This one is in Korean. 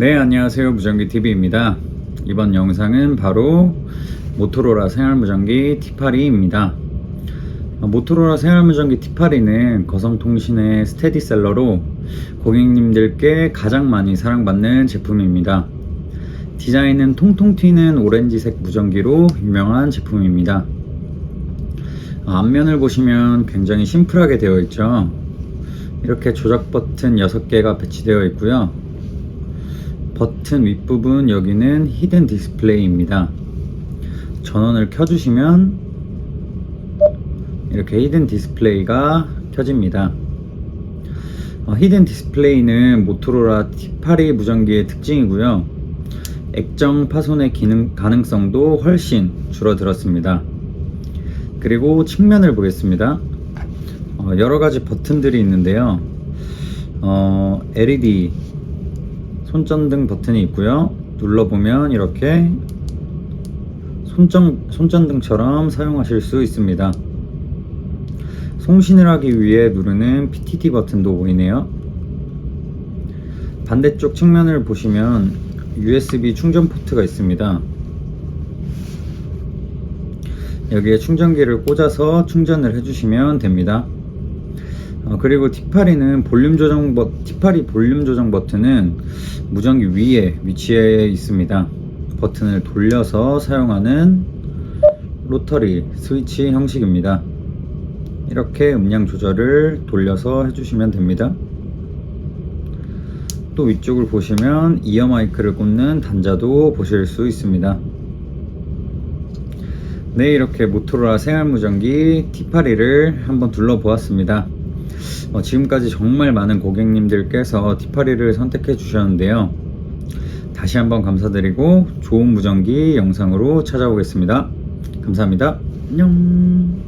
네, 안녕하세요. 무전기TV입니다. 이번 영상은 바로 모토로라 생활무전기 T82입니다. 모토로라 생활무전기 T82는 거성통신의 스테디셀러로 고객님들께 가장 많이 사랑받는 제품입니다. 디자인은 통통 튀는 오렌지색 무전기로 유명한 제품입니다. 앞면을 보시면 굉장히 심플하게 되어 있죠. 이렇게 조작 버튼 6개가 배치되어 있고요. 버튼 윗부분 여기는 히든 디스플레이입니다. 전원을 켜주시면 이렇게 히든 디스플레이가 켜집니다. 어, 히든 디스플레이는 모토로라 T82 무전기의 특징이고요. 액정 파손의 기능, 가능성도 훨씬 줄어들었습니다. 그리고 측면을 보겠습니다. 어, 여러 가지 버튼들이 있는데요. 어, LED 손전등 버튼이 있고요. 눌러보면 이렇게 손전, 손전등처럼 사용하실 수 있습니다. 송신을 하기 위해 누르는 PTT 버튼도 보이네요. 반대쪽 측면을 보시면 USB 충전 포트가 있습니다. 여기에 충전기를 꽂아서 충전을 해주시면 됩니다. 어, 그리고 T82는 볼륨 조정 버, T82 볼륨 조정 버튼은 무전기 위에 위치해 있습니다. 버튼을 돌려서 사용하는 로터리 스위치 형식입니다. 이렇게 음량 조절을 돌려서 해주시면 됩니다. 또 위쪽을 보시면 이어 마이크를 꽂는 단자도 보실 수 있습니다. 네, 이렇게 모토로라 생활 무전기 T82를 한번 둘러보았습니다. 어, 지금까지 정말 많은 고객님들께서 T82를 선택해 주셨는데요. 다시 한번 감사드리고 좋은 무전기 영상으로 찾아오겠습니다. 감사합니다. 안녕.